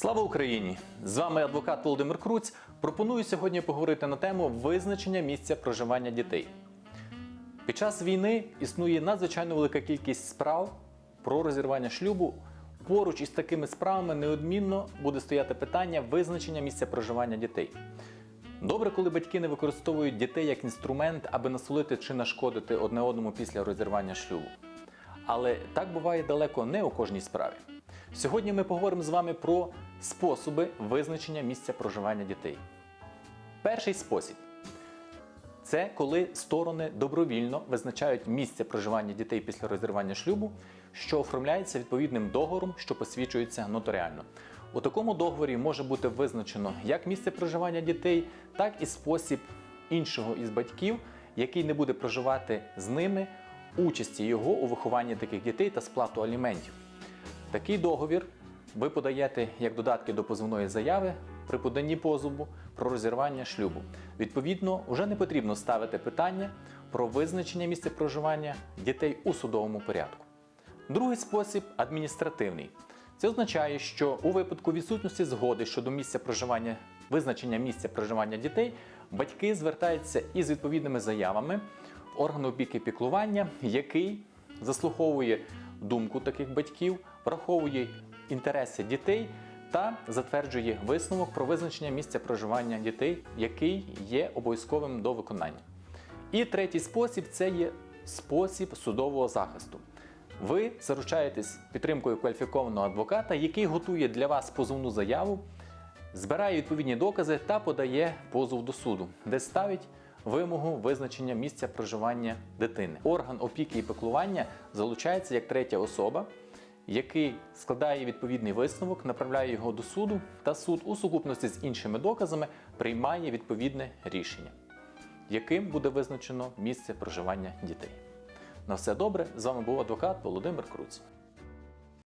Слава Україні! З вами адвокат Володимир Круць. Пропоную сьогодні поговорити на тему визначення місця проживання дітей. Під час війни існує надзвичайно велика кількість справ про розірвання шлюбу. Поруч із такими справами неодмінно буде стояти питання визначення місця проживання дітей. Добре, коли батьки не використовують дітей як інструмент, аби насолити чи нашкодити одне одному після розірвання шлюбу. Але так буває далеко не у кожній справі. Сьогодні ми поговоримо з вами про способи визначення місця проживання дітей. Перший спосіб це коли сторони добровільно визначають місце проживання дітей після розірвання шлюбу, що оформляється відповідним договором, що посвідчується нотаріально. У такому договорі може бути визначено як місце проживання дітей, так і спосіб іншого із батьків, який не буде проживати з ними, участі його у вихованні таких дітей та сплату аліментів. Такий договір ви подаєте як додатки до позовної заяви при поданні позову про розірвання шлюбу. Відповідно, вже не потрібно ставити питання про визначення місця проживання дітей у судовому порядку. Другий спосіб адміністративний. Це означає, що у випадку відсутності згоди щодо місця проживання, визначення місця проживання дітей, батьки звертаються із відповідними заявами в орган опіки піклування, який заслуховує думку таких батьків, враховує інтереси дітей та затверджує висновок про визначення місця проживання дітей, який є обов'язковим до виконання. І третій спосіб це є спосіб судового захисту. Ви заручаєтесь підтримкою кваліфікованого адвоката, який готує для вас позовну заяву, збирає відповідні докази та подає позов до суду, де ставить вимогу визначення місця проживання дитини. Орган опіки і піклування залучається як третя особа, який складає відповідний висновок, направляє його до суду, та суд у сукупності з іншими доказами приймає відповідне рішення, яким буде визначено місце проживання дітей. На все добре, з вами був адвокат Володимир Круць.